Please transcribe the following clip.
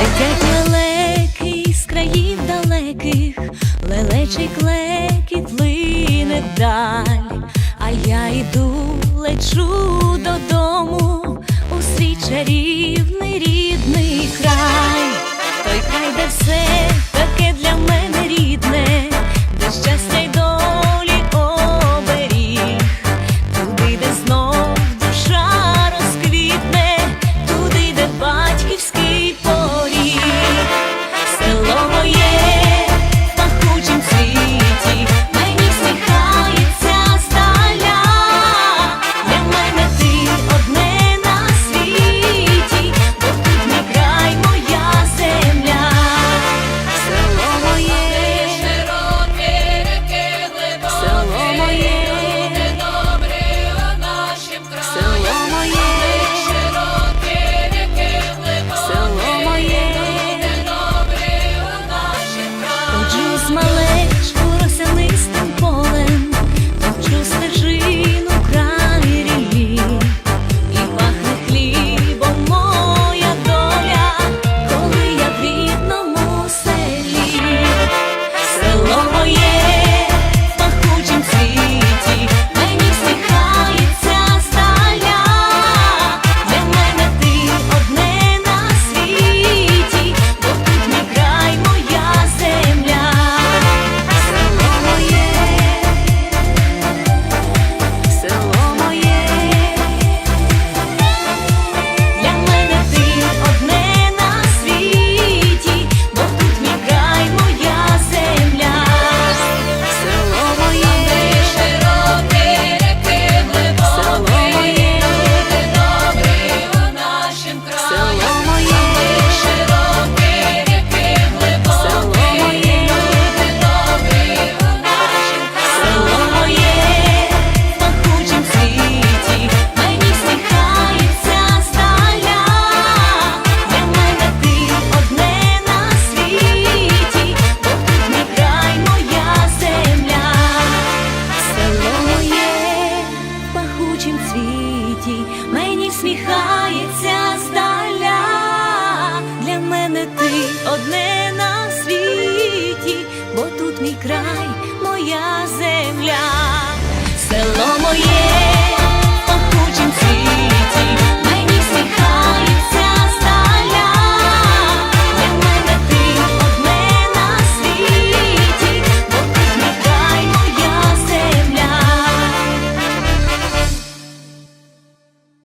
Летять лелеки з країв далеких, лелечий клекіт лине даль, а я йду, лечу додому у свій чарівний рідний край, той край, де все.